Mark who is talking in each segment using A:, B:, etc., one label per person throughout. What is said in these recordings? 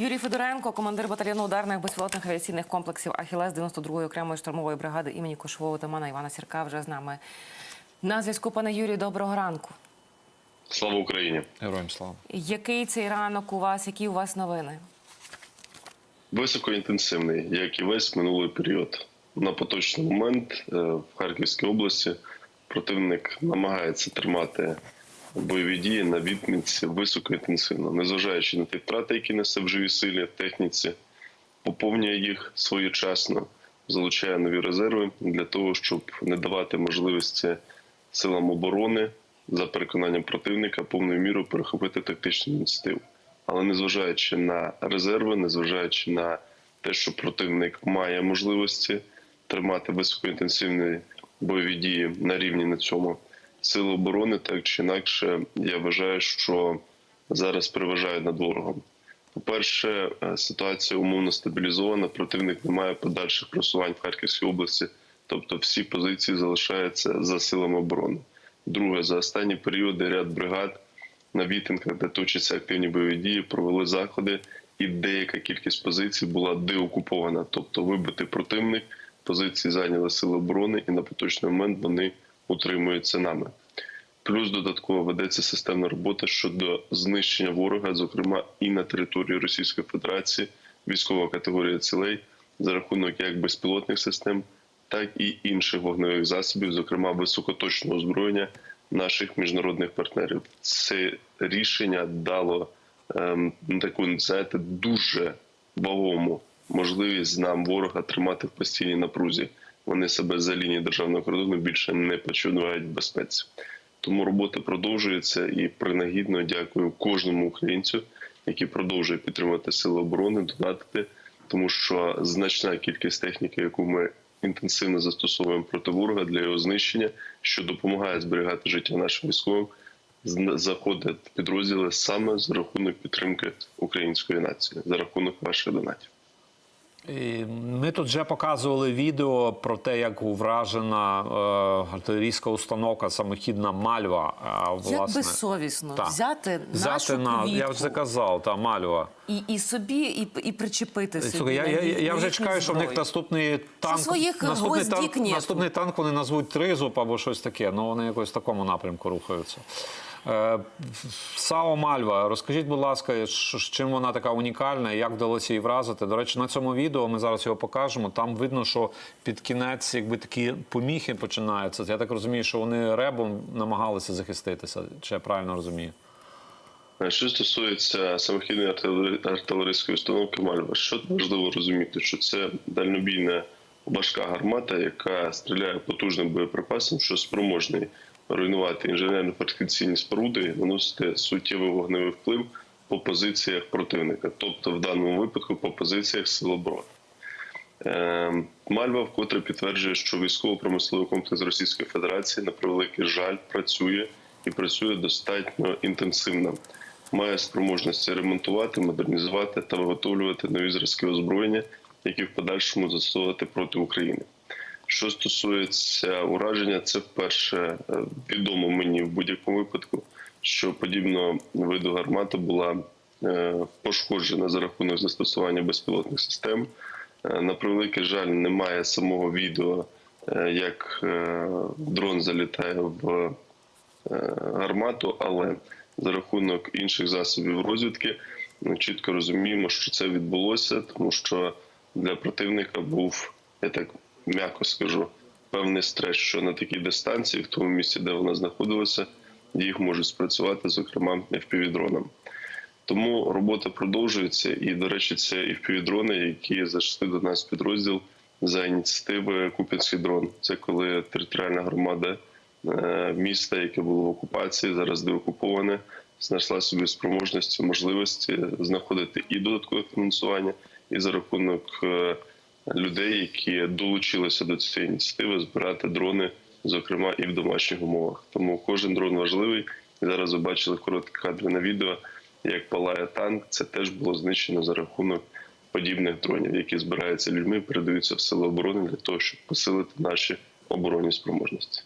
A: Юрій Федоренко, командир батальйону ударних безпілотних авіаційних комплексів Ахілес 92-ї окремої штурмової бригади імені кошового отамана Івана Сірка вже з нами. На зв'язку, пане Юрію, доброго ранку.
B: Слава Україні!
C: Героям слава.
A: Який цей ранок у вас? Які у вас новини?
B: Високоінтенсивний, як і весь минулий період. На поточний момент е, в Харківській області противник намагається тримати бойові дії на відмінці високоінтенсивно, незважаючи на ті втрати, які несе в живій силі техніці, поповнює їх своєчасно, залучає нові резерви для того, щоб не давати можливості силам оборони за переконанням противника повною мірою перехопити тактичну ініціативу. Але незважаючи на резерви, незважаючи на те, що противник має можливості тримати високоінтенсивні бойові дії на рівні на цьому сили оборони, так чи інакше, я вважаю, що зараз переважають над ворогом. По-перше, е, ситуація умовно стабілізована. Противник не має подальших просувань в Харківській області, тобто всі позиції залишаються за силами оборони. Друге, за останні періоди ряд бригад на вітинках, де точаться активні бойові дії, провели заходи, і деяка кількість позицій була деокупована, тобто вибитий противник, позиції зайняли сили оборони, і на поточний момент вони утримуються нами. Плюс додатково ведеться системна робота щодо знищення ворога, зокрема і на території Російської Федерації, військова категорія цілей за рахунок як безпілотних систем, так і інших вогневих засобів, зокрема високоточного озброєння наших міжнародних партнерів. Це рішення дало ем, таку знаєте, дуже вагому можливість нам ворога тримати в постійній напрузі. Вони себе за лінії державного кордону більше не почувають безпеці. Тому робота продовжується і принагідно дякую кожному українцю, який продовжує підтримувати сили оборони, донатити, тому що значна кількість техніки, яку ми інтенсивно застосовуємо проти ворога для його знищення, що допомагає зберігати життя нашим військовим, заходить підрозділи саме за рахунок підтримки української нації, за рахунок ваших донатів.
C: І Ми тут вже показували відео про те, як вражена е, артилерійська установка самохідна Мальва. А,
A: Як безсовісно
C: так.
A: взяти,
C: взяти
A: нашу
C: на
A: квітку
C: я вже казав, та Мальва.
A: і, і собі, і, і причепити собі.
C: Слухай, я, я,
A: їх-
C: я вже чекаю, що в них наступний танк.
A: своїх
C: наступний, танк наступний танк вони назвуть тризуб або щось таке. Ну вони якось в такому напрямку рухаються. Е, САО Мальва, розкажіть, будь ласка, чим вона така унікальна, і як вдалося її вразити? До речі, на цьому відео ми зараз його покажемо. Там видно, що під кінець якби такі поміхи починаються. Я так розумію, що вони ребом намагалися захиститися. Чи я правильно розумію?
B: Що стосується самохідної артилерійської установки Мальва, що важливо розуміти, що це дальнобійна важка гармата, яка стріляє потужним боєприпасом, що спроможний руйнувати інженерно-фортифікаційні споруди, і наносити суттєвий вогневий вплив по позиціях противника, тобто в даному випадку по позиціях сил оборони. Е, Мальва вкотре підтверджує, що військово-промисловий комплекс Російської Федерації на превеликий жаль працює і працює достатньо інтенсивно. Має спроможності ремонтувати, модернізувати та виготовлювати нові зразки озброєння, які в подальшому застосовувати проти України. Що стосується ураження, це вперше е, відомо мені в будь-якому випадку, що подібного виду гармата була е, пошкоджена за рахунок застосування безпілотних систем. Е, На превеликий жаль, немає самого відео, як дрон залітає в гармату, але за рахунок інших засобів розвідки ми чітко розуміємо, що це відбулося, тому що для противника був, я так м'яко скажу, певний стрес, що на такій дистанції, в тому місці, де вона знаходилася, їх можуть спрацювати, зокрема, FPV-дроном. Тому робота продовжується, і, до речі, це і впівдрони, які зайшли до нас підрозділ за ініціативи Купінський дрон. Це коли територіальна громада е, міста, яке було в окупації, зараз деокуповане, знайшла собі спроможності, можливості знаходити і додаткове фінансування, і за рахунок е, людей, які долучилися до цієї ініціативи, збирати дрони, зокрема і в домашніх умовах. Тому кожен дрон важливий. Зараз ви бачили короткі кадри на відео, як палає танк. Це теж було знищено за рахунок подібних дронів, які збираються людьми, передаються в сили оборони для того, щоб посилити наші оборонні спроможності.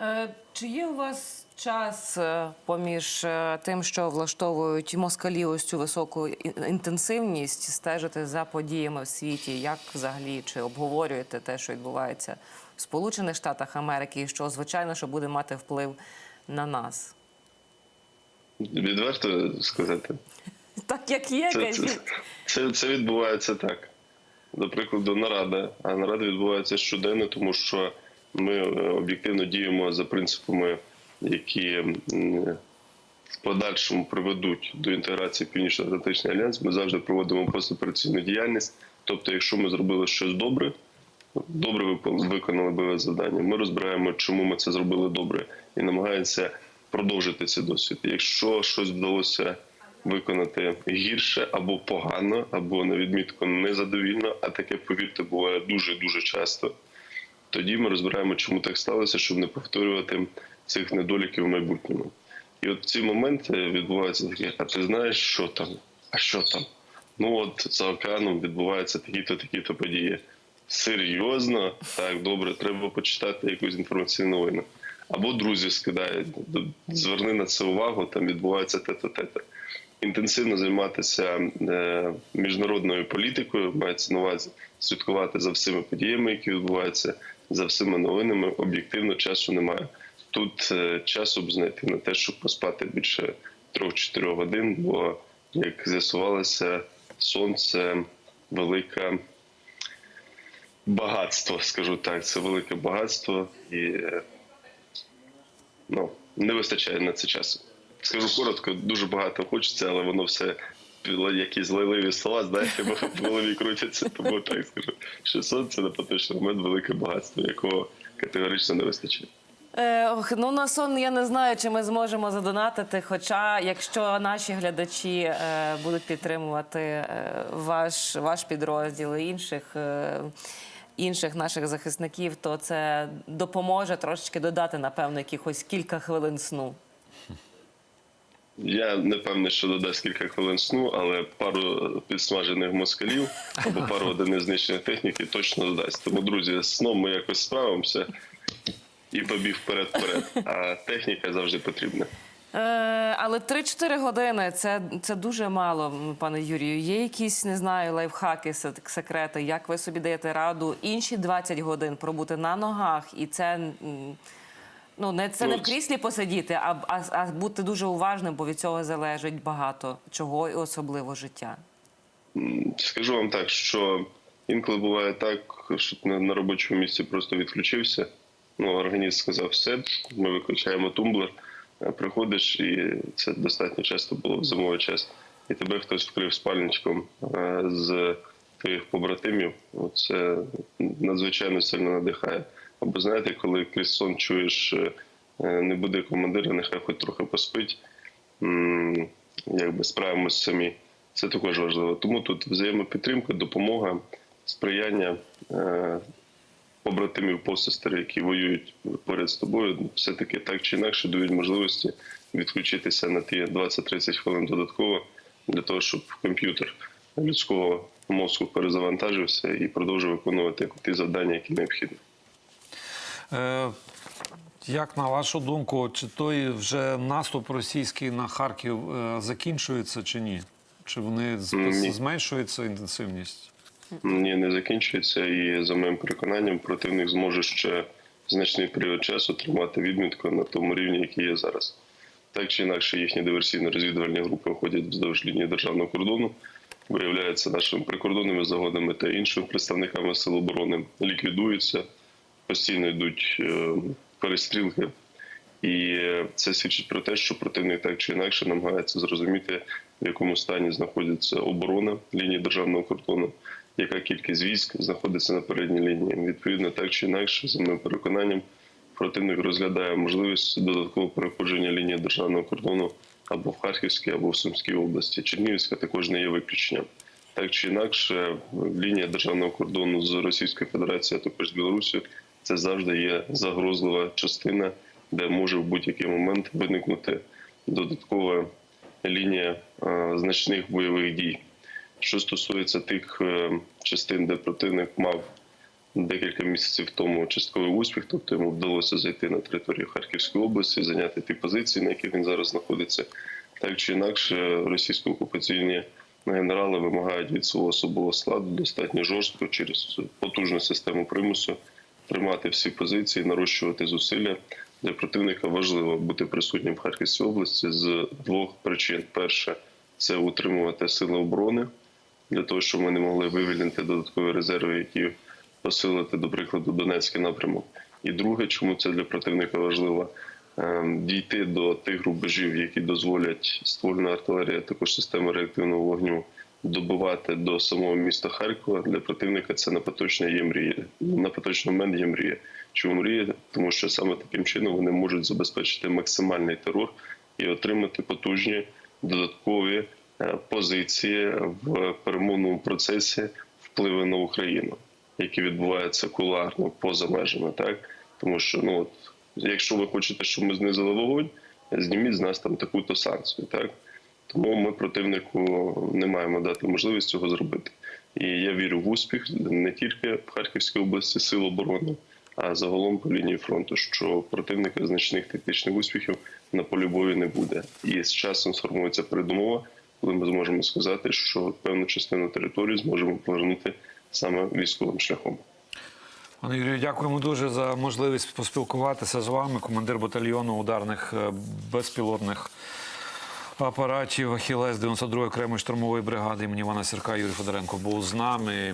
A: Е, Чи є у вас час е, поміж е, тим, що влаштовують москалі ось цю високу інтенсивність, стежити за подіями в світі. Як взагалі чи обговорюєте те, що відбувається в Сполучених Штатах Америки, і що звичайно що буде мати вплив на нас?
B: Відверто сказати,
A: Так як є,
B: це, це, це, це відбувається так. До прикладу, нарада. А нарада відбувається щоденно, тому що ми е, об'єктивно діємо за принципами, які в подальшому приведуть до інтеграції Північно-Атлантичний альянс. Ми завжди проводимо постопераційну діяльність. Тобто, якщо ми зробили щось добре, добре виконали бойове завдання. Ми розбираємо, чому ми це зробили добре, і намагаємося продовжити цей досвід. Якщо щось вдалося виконати гірше або погано, або на відмітку незадовільно, а таке повірте буває дуже дуже часто. Тоді ми розбираємо, чому так сталося, щоб не повторювати цих недоліків в майбутньому. І от в ці моменти відбуваються такі: а ти знаєш, що там? А що там? Ну от за океаном відбуваються такі-то, такі-то події. Серйозно, так добре, треба почитати якусь інформаційну новину. Або друзі скидають, зверни на це увагу, там відбувається те-то. Інтенсивно займатися е, міжнародною політикою, мається на увазі слідкувати за всіми подіями, які відбуваються, за всіма новинами. Об'єктивно часу немає. Тут е, часу б знайти на те, щоб поспати більше 3-4 годин, бо як з'ясувалося, сонце велика багатство, скажу так. Це велике багатство і ну, не вистачає на це часу. Скажу коротко, дуже багато хочеться, але воно все якісь лайливі слова, знаєте, в голові крутяться, тому так скажу, що сонце на поточний момент велике багатство, якого категорично не вистачає.
A: Ох, ну на сон я не знаю, чи ми зможемо задонатити. Хоча, якщо наші глядачі е, будуть підтримувати е, ваш, ваш підрозділ і інших. Е, Інших наших захисників, то це допоможе трошечки додати, напевно, якихось кілька хвилин сну.
B: Я не певний, що додасть кілька хвилин сну, але пару підсмажених москалів або пару одиниць знищеної техніки точно додасть. Тому, друзі, з сном ми якось справимося і побіг вперед-вперед. А техніка завжди потрібна.
A: Е, але 3-4 години це, це дуже мало, пане Юрію. Є якісь, не знаю, лайфхаки, секрети, як ви собі даєте раду інші 20 годин пробути на ногах, і це. Ну, не це не в
B: Ну,
A: кріслі посидіти, а, а, а бути дуже уважним, бо від цього залежить багато чого, і особливо життя.
B: Скажу вам так, що інколи буває так, що ти на, на робочому місці просто відключився. Ну, організм сказав все, ми виключаємо тумблер, е, приходиш, і це достатньо часто було в зимовий час. І тебе хтось вкрив спальничком е, з твоїх побратимів. Це надзвичайно сильно надихає. Або знаєте, коли крізь сон чуєш, е, е, не буде командира, нехай хоч трохи поспить. Якби справимось самі. Це також важливо. Тому тут взаємопідтримка, допомога, сприяння е, побратимів посестер, які воюють поряд з тобою, все-таки так чи інакше дають можливості відключитися на ті 20-30 хвилин додатково для того, щоб комп'ютер людського мозку перезавантажився і продовжив виконувати ті завдання, які необхідні.
C: Е, як на вашу думку, чи той вже наступ російський на Харків е, закінчується чи ні? Чи вони
B: Ні.
C: зменшується інтенсивність?
B: Ні, не закінчується, і за моїм переконанням, противник зможе ще значний період часу тримати відмітку на тому рівні, який є зараз. Так чи інакше, їхні диверсійно-розвідувальні групи ходять вздовж лінії державного кордону, виявляються нашими прикордонними загодами та іншими представниками сил оборони, ліквідуються, постійно йдуть е, перестрілки. І е, це свідчить про те, що противник так чи інакше намагається зрозуміти, в якому стані знаходиться оборона лінії державного кордону, яка кількість військ знаходиться на передній лінії. Відповідно, так чи інакше, за моїм переконанням, противник розглядає можливість додаткового переходження лінії державного кордону або в Харківській, або в Сумській області. Чернігівська також не є виключенням. Так чи інакше, лінія державного кордону з Російською Федерацією, а також з Білорусі, це завжди є загрозлива частина, де може в будь-який момент виникнути додаткова лінія е, значних бойових дій. Що стосується тих е, частин, де противник мав декілька місяців тому частковий успіх, тобто йому вдалося зайти на територію Харківської області, зайняти ті позиції, на яких він зараз знаходиться. Так чи інакше, російсько-окупаційні генерали вимагають від свого особового складу достатньо жорстко через потужну систему примусу тримати всі позиції, нарощувати зусилля. Для противника важливо бути присутнім в Харківській області з двох причин: перше це утримувати сили оборони для того, щоб ми не могли вивільнити додаткові резерви, які посилити, до прикладу, Донецький напрямок. І друге, чому це для противника важливо, ем, дійти до тих рубежів, які дозволять ствольна артилерія, також системи реактивного вогню добивати до самого міста Харкова. Для противника це на поточне є мрія. На поточний момент є мрія. Чому мрія? Тому що саме таким чином вони можуть забезпечити максимальний терор і отримати потужні додаткові е, позиції в перемовному процесі впливи на Україну, які відбуваються кулуарно поза межами, так тому що ну от якщо ви хочете, щоб ми знизили вогонь, зніміть з нас там таку-то санкцію, так тому ми противнику не маємо дати можливість цього зробити. І я вірю в успіх не тільки в Харківській області сил оборони, а загалом по лінії фронту, що противника значних тактичних успіхів на полі бою не буде. І з часом сформується передумова, коли ми зможемо сказати, що певну частину території зможемо повернути саме військовим шляхом.
C: Пане Юрію, дякуємо дуже за можливість поспілкуватися з вами. Командир батальйону ударних е, безпілотних апаратів Ахілес 92-ї окремої штурмової бригади імені Івана Сірка Юрій Федоренко був з нами.